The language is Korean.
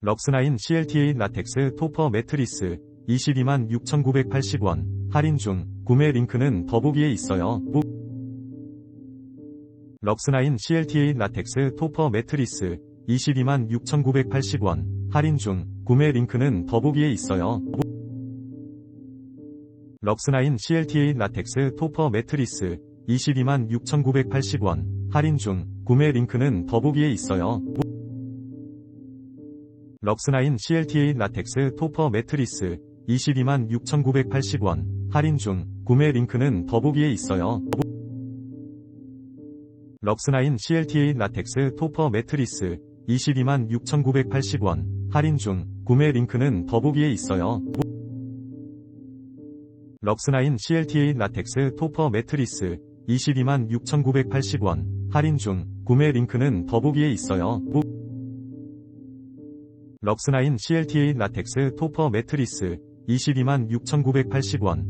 럭스나인 CLTA 라텍스 토퍼 매트리스 22만 6,980원 할인 중 구매 링크는 더보기에 있어요. 무- 럭스나인 CLTA 라텍스 토퍼 매트리스 22만 6,980원 할인 중 구매 링크는 더보기에 있어요. 무- 럭스나인 CLTA 라텍스 토퍼 매트리스 22만 6,980원 할인 중 구매 링크는 더보기에 있어요. 무- 럭스나인 CLTA 라텍스 토퍼 매트리스 22만 6,980원 할인 중 구매 링크는 더보기에 있어요. 럭스나인 CLTA 라텍스 토퍼 매트리스 22만 6,980원 할인 중 구매 링크는 더보기에 있어요. 럭스나인 CLTA 라텍스 토퍼 매트리스 22만 6,980원 할인 중 구매 링크는 더보기에 있어요. 럭스나인 CLTA 라텍스 토퍼 매트리스 22만 6,980원